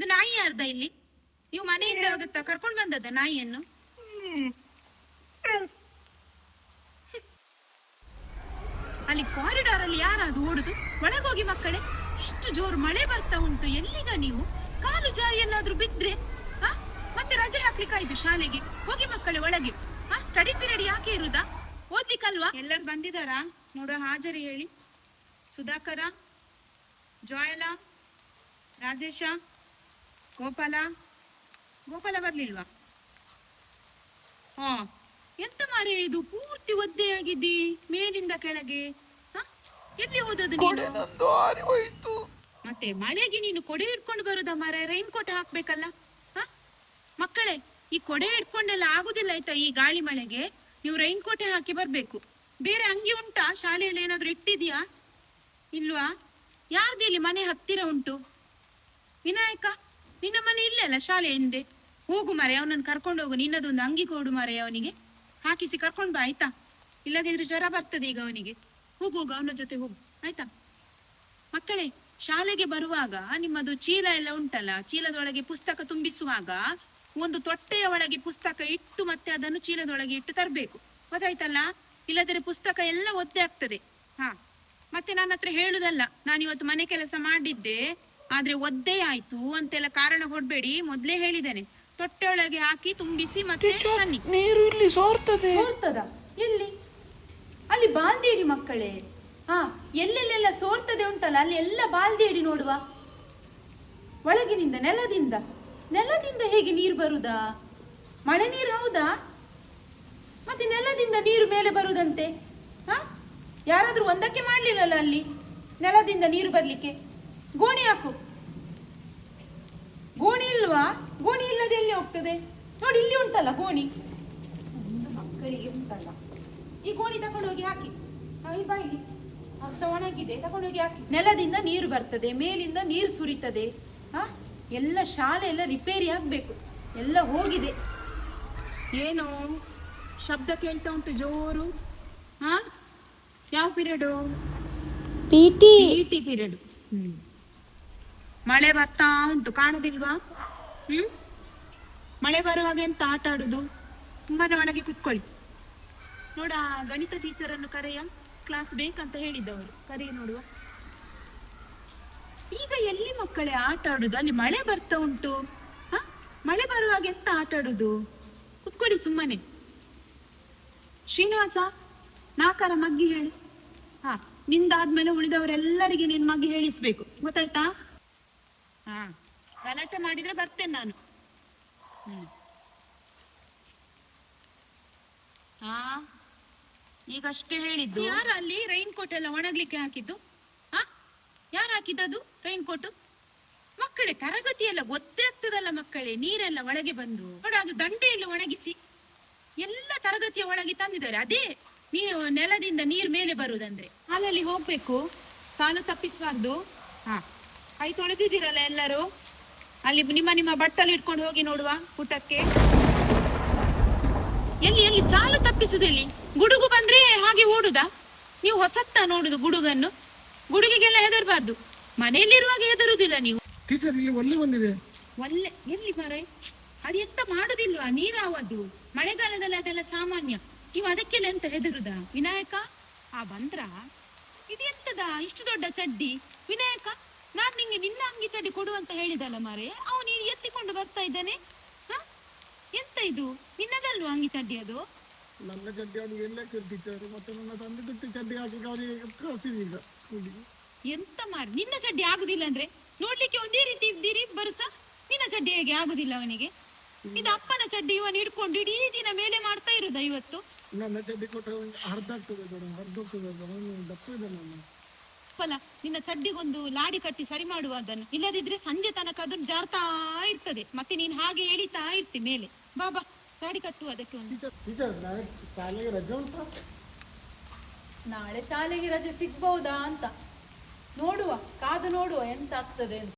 ಇದು ನಾಯಿ ಯಾರ್ದ ಇಲ್ಲಿ? ನೀವು ಮನೆಯಿಂದ ಹೋಗುತ್ತ ಕರ್ಕೊಂಡ್ ಬಂದದ್ದ ನಾಯಿಯನ್ನು? ಅಲ್ಲಿ ಕಾರಿಡಾರ್ ಅಲ್ಲಿ ಯಾರಾದ್ರೂ ಓಡುದು? ಒಳಗೋಗಿ ಮಕ್ಕಳೇ, ಇಷ್ಟು ಜೋರು ಮಳೆ ಬರ್ತಾ ಉಂಟು, ಎಲ್ಲಿಗ ನೀವು? ಕಾಲು ಜಾರಿ ಎಲ್ಲಾದ್ರೂ ಬಿದ್ರೆ, ಆ? ಮತ್ತೆ ರಜೆ ಹಾಕ್ಲಿಕ್ಕಾಯ್ತು ಶಾಲೆಗೆ. ಹೋಗಿ ಮಕ್ಕಳೇ ಒಳಗೆ. ಆ ಸ್ಟಡಿ ಪೀರಿಯಡ್ ಯಾಕೆ ಇರುದಾ? ಓದ್ಲಿಕ್ಕಲ್ವಾ? ಎಲ್ಲರೂ ಬಂದಿದಾರಾ? ನೋಡ, ಹಾಜರಿ ಹೇಳಿ. ಸುಧಾಕರ ಜೋಯಲ ರಾಜೇಶ. ಗೋಪಾಲ? ಗೋಪಾಲ ಬರ್ಲಿಲ್ವಾ? ಹಾ ಎಂತ ಮಾರೆ ಇದು ಪೂರ್ತಿ ಒದ್ದೆಯಾಗಿದ್ದಿ ಮೇಲಿಂದ ಕೆಳಗೆ? ಎಲ್ಲಿ ಹೋದದ್ದು ನಂದು ಹೋಯ್ತು. ಮತ್ತೆ ಮಳೆಗೆ ನೀನು ಕೊಡೆ ಹಿಡ್ಕೊಂಡು ಬರುದ ಮರ? ರೈನ್ ಕೋಟ್ ಹಾಕ್ಬೇಕಲ್ಲ? ಹ? ಮಕ್ಕಳೇ ಈ ಕೊಡೆ ಹಿಡ್ಕೊಂಡೆಲ್ಲ ಆಗುದಿಲ್ಲ ಆಯ್ತಾ ಈ ಗಾಳಿ ಮಳೆಗೆ? ನೀವು ರೈನ್ ಕೋಟೆ ಹಾಕಿ ಬರ್ಬೇಕು. ಬೇರೆ ಅಂಗಿ ಉಂಟಾ? ಶಾಲೆಯಲ್ಲಿ ಏನಾದ್ರೂ ಇಟ್ಟಿದ್ಯಾ? ಇಲ್ವಾ? ಯಾರ್ದು ಇಲ್ಲಿ ಮನೆ ಹತ್ತಿರ ಉಂಟು? ವಿನಾಯಕ? ನಿನ್ನ ಮನೆ ಇಲ್ಲ ಅಲ್ಲ, ಶಾಲೆ ಹಿಂದೆ. ಹೋಗು ಮಾರೆ ಅವನನ್ನು ಕರ್ಕೊಂಡು ಹೋಗು. ನಿನ್ನದೊಂದು ಅಂಗಿ ಕೊಡು ಮಾರೆ ಅವನಿಗೆ. ಹಾಕಿಸಿ ಕರ್ಕೊಂಡು ಬಾ, ಆಯ್ತಾ? ಇಲ್ಲದಿದ್ರೆ ಜ್ವರ ಬರ್ತದೆ ಈಗ ಅವನಿಗೆ. ಹೋಗು ಹೋಗು, ಅವನ ಜೊತೆ ಹೋಗು. ಆಯ್ತಾ? ಮಕ್ಕಳೇ, ಶಾಲೆಗೆ ಬರುವಾಗ ನಿಮ್ಮದು ಚೀಲ ಎಲ್ಲ ಉಂಟಲ್ಲ, ಚೀಲದೊಳಗೆ ಪುಸ್ತಕ ತುಂಬಿಸುವಾಗ ಒಂದು ತೊಟ್ಟೆಯ ಒಳಗೆ ಪುಸ್ತಕ ಇಟ್ಟು ಮತ್ತೆ ಅದನ್ನು ಚೀಲದೊಳಗೆ ಇಟ್ಟು ತರಬೇಕು. ಗೊತ್ತಾಯ್ತಲ್ಲ? ಇಲ್ಲದ್ರೆ ಪುಸ್ತಕ ಎಲ್ಲ ಒದ್ದೆ ಆಗ್ತದೆ. ಹಾ. ಮತ್ತೆ ನನ್ನ ಹತ್ರ ಹೇಳುದಲ್ಲ ನಾನು ಇವತ್ತು ಮನೆ ಕೆಲಸ ಮಾಡಿದ್ದೆ. ಆದ್ರೆ ಒದ್ದೆ ಆಯ್ತು ಅಂತೆಲ್ಲ ಕಾರಣ ಕೊಡ್ಬೇಡಿ. ಮೊದ್ಲೇ ಹೇಳಿದ್ದೇನೆ. ತೊಟ್ಟೆಯೊಳಗೆ ಹಾಕಿ ತುಂಬಿಸಿ ಮತ್ತೆ ತನ್ನಿ ನೀರು ಇಲ್ಲಿ ಸೋರ್ತದೆ. ಸೋರ್ತದ? ಎಲ್ಲಿ? ಅಲ್ಲಿ ಬಾಲ್ದೇಡಿ ಮಕ್ಕಳೇ. ಹಾ ಎಲ್ಲೆಲ್ಲೆಲ್ಲ ಸೋರ್ತದೆ ಉಂಟಲ್ಲ ಅಲ್ಲಿ ಎಲ್ಲ ಬಾಲ್ದೇಡಿ ನೋಡುವ. ಒಳಗಿನಿಂದ ನೆಲದಿಂದ. ನೆಲದಿಂದ ಹೇಗೆ ನೀರು ಬರುದಾ? ಮಳೆ ನೀರು ಹೌದಾ? ಮತ್ತೆ ನೆಲದಿಂದ ನೀರು ಮೇಲೆ ಬರುದಂತೆ? ಹಾ? ಯಾರಾದ್ರೂ ಒಂದಕ್ಕೆ ಮಾಡ್ಲಿಲ್ಲಲ್ಲ ಅಲ್ಲಿ? ನೆಲದಿಂದ ನೀರು ಬರ್ಲಿಕ್ಕೆ? ಗೋಣಿ ಹಾಕು. ಗೋಣಿ ಇಲ್ವಾ? ಗೋಣಿ ಇಲ್ಲದೆ ಎಲ್ಲಿ ಹೋಗ್ತದೆ? ನೋಡಿ ಇಲ್ಲಿ ಉಂಟಲ್ಲ ಗೋಣಿ. ಒಂದು ಮಕ್ಕಳಿಗೆ ಉಂಟಲ್ಲ. ಈ ಗೋಣಿ ತಗೊಂಡೋಗಿ ಹೋಗಿ ಹಾಕಿ ಬಾಯಿ ಅರ್ಧ ಒಣಗಿದೆ. ತಗೊಂಡೋಗಿ ಹೋಗಿ ಹಾಕಿ. ನೆಲದಿಂದ ನೀರು ಬರ್ತದೆ ಮೇಲಿಂದ ನೀರು ಸುರಿತದೆ. ಹಾ ಎಲ್ಲ ಶಾಲೆ ಎಲ್ಲ ರಿಪೇರಿ ಆಗಬೇಕು. ಎಲ್ಲ ಹೋಗಿದೆ. ಏನು? ಶಬ್ದ ಕೇಳ್ತಾ ಉಂಟು ಜೋರು? ಹಾ? ಯಾವ ಪೀರಿಯಡು? P T period. ಮಳೆ ಬರ್ತಾ ಉಂಟು, ಕಾಣುದಿಲ್ವಾ? ಹ್ಮ್? ಮಳೆ ಬರುವಾಗ ಎಂತ ಆಟ ಆಡುದು? ಸುಮ್ಮನೆ ಒಳಗೆ ಕುತ್ಕೊಳ್ಳಿ. ನೋಡ, ಗಣಿತ ಟೀಚರ್ ಅನ್ನು ಕರೆಯ ಕ್ಲಾಸ್ ಬೇಕಂತ ಹೇಳಿದ್ದವರು ಕರೆಯ ನೋಡುವ. ಈಗ ಎಲ್ಲಿ ಮಕ್ಕಳೇ ಆಟ ಆಡುದು? ಅಲ್ಲಿ ಮಳೆ ಬರ್ತಾ ಉಂಟು. ಹ? ಮಳೆ ಬರುವಾಗ ಎಂತ ಆಟ ಆಡುದು? ಕುತ್ಕೊಳ್ಳಿ ಸುಮ್ಮನೆ. ಶ್ರೀನಿವಾಸ, ನಾಕರ ಮಗ್ಗಿ ಹೇಳಿ. ಹಾ, ನಿಂದಾದ್ಮೇಲೆ ಉಳಿದವರೆಲ್ಲರಿಗೆ ನಿನ್ ಮಗ್ಗಿ ಹೇಳಿಸ್ಬೇಕು. ಗೊತ್ತಾಯ್ತಾ? ಗಲಾಟೆ ಮಾಡಿದ್ರೆ ಬರ್ತೇನೆ ನಾನು. ಹ್ಮ್. ಹಾ ಈಗಷ್ಟೇ ಹೇಳಿದ್ದು. ಯಾರು ಅಲ್ಲಿ ರೈನ್ ಕೋಟ್ ಎಲ್ಲ ಒಣಗ್ಲಿಕ್ಕೆ ಹಾಕಿದ್ದು? ಹಾ ಯಾರು ಅದು ರೈನ್ ಕೋಟ್ ಮಕ್ಕಳೇ ತರಗತಿ ಎಲ್ಲ ಒದ್ದೆ ಆಗ್ತದಲ್ಲ ಮಕ್ಕಳೇ ನೀರೆಲ್ಲ ಒಳಗೆ ಬಂದು. ನೋಡ ಅದು ದಂಡೆಯಲ್ಲಿ ಒಣಗಿಸಿ. ಎಲ್ಲ ತರಗತಿಯ ಒಳಗೆ ತಂದಿದ್ದಾರೆ. ಅದೇ ನೀವು ನೆಲದಿಂದ ನೀರ್ ಮೇಲೆ ಬರುದಂದ್ರೆ. ಅಲ್ಲಲ್ಲಿ ಹೋಗ್ಬೇಕು. ಸಾಲು ತಪ್ಪಿಸಬಾರ್ದು. ಹಾ. ಕೈ ತೊಳೆದಿದ್ದೀರಲ್ಲ ಎಲ್ಲರೂ? ಅಲ್ಲಿ ನಿಮ್ಮ ನಿಮ್ಮ ಬಟ್ಟಲು ಇಟ್ಕೊಂಡು ಹೋಗಿ ನೋಡುವ ಊಟಕ್ಕೆ. ಎಲ್ಲಿ ಎಲ್ಲಿ ಸಾಲು ತಪ್ಪಿಸುದೆಲ್ಲಿ ಗುಡುಗು ಬಂದ್ರೆ ಹಾಗೆ ಓಡುದಾ? ನೀವು ಹೊಸತ್ತ ನೋಡುದು ಗುಡುಗನ್ನು. ಗುಡುಗಿಗೆಲ್ಲ ಹೆದರ್ಬಾರ್ದು. ಮನೆಯಲ್ಲಿರುವಾಗ ಹೆದರುದಿಲ್ಲ ನೀವು. ಟೀಚರ್ ಇಲ್ಲಿ ಒಳ್ಳೆ ಬಂದಿದೆ. ಒಳ್ಳೆ ಎಲ್ಲಿ ಮಾರೆ? ಅದು ಎಂತ ಮಾಡುದಿಲ್ವಾ? ನೀರಾವದು ಮಳೆಗಾಲದಲ್ಲಿ ಅದೆಲ್ಲ ಸಾಮಾನ್ಯ. ನೀವು ಅದಕ್ಕೆಲ್ಲ ಎಂತ ಹೆದರುದ? ವಿನಾಯಕ? ಆ ಬಂದ್ರ ಇದು ಎಂತದ? ಇಷ್ಟು ದೊಡ್ಡ ಚಡ್ಡಿ. ವಿನಾಯಕ? ನಾನ್ ನಿಂಗೆ ನಿನ್ನ ಅಂಗಿ ಚಡ್ಡಿ ಕೊಡು ಅಂತ ಹೇಳಿದಲ್ಲ ಮಾರೆ. ಅವನು ಎತ್ತಿಕೊಂಡು ಬರ್ತಾ ಇದ್ದಾನೆ? ಎಂತ ಇದು? ನಿನ್ನದಲ್ವಾ ಅಂಗಿ ಚಡ್ಡಿ ಅದು? ನನ್ನ ಚಡ್ಡಿ ಅವನಿಗೆ ಎಲ್ಲ ಟೀಚರ್ ಮತ್ತೆ ನನ್ನ ತಂದೆ ತುಟ್ಟಿ ಚಡ್ಡಿ ಹಾಕಿ ಅವನಿಗೆ ಕಳಿಸಿದೆ ಈಗ ಸ್ಕೂಲಿಗೆ ಎಂತ ಮಾರಿ ನಿನ್ನ ಚಡ್ಡಿ ಆಗುದಿಲ್ಲ ಅಂದ್ರೆ? ನೋಡ್ಲಿಕ್ಕೆ ಒಂದೇ ರೀತಿ ಇದ್ದೀರಿ? ಬರುಸ ನಿನ್ನ ಚಡ್ಡಿ ಹೇಗೆ ಆಗುದಿಲ್ಲ ಅವನಿಗೆ? ಇದು ಅಪ್ಪನ ಚಡ್ಡಿ ಇವನು ಹಿಡ್ಕೊಂಡು ಇಡೀ ದಿನ ಮೇಲೆ ಮಾಡ್ತಾ ಇರುದ ಇವತ್ತು? ನನ್ನ ಚಡ್ಡಿ ಕೊಟ್ಟರೆ ಅವನಿಗೆ ಅರ್ಧ ಆಗ್ತದೆ ಮೇಡಮ್. ಅರ್ಧ ಹೋಗ್ತದೆ ಅವನು ದಪ್ಪ ಇದೆ ನಾನು ಫಲ ನಿನ್ನ ಚಡ್ಡಿಗೊಂದು ಲಾಡಿ ಕಟ್ಟಿ ಸರಿ ಮಾಡುವ ಅದನ್ನು ಇಲ್ಲದಿದ್ರೆ ಸಂಜೆ ತನಕ ಅದನ್ನು ಜಾರ್ತಾ ಇರ್ತದೆ. ಮತ್ತೆ ನೀನ್ ಹಾಗೆ ಎಳಿತಾ ಇರ್ತಿ ಮೇಲೆ. ಬಾಬಾ ಲಾಡಿ ಕಟ್ಟು ಅದಕ್ಕೆ ಒಂದು. ಶಾಲೆಗೆ ರಜೆ ಉಂಟಾ? ನಾಳೆ ಶಾಲೆಗೆ ರಜೆ ಸಿಗ್ಬಹುದಾ ಅಂತ. ನೋಡುವ ಕಾದು ನೋಡುವ ಎಂತ ಆಗ್ತದೆ ಅಂತ.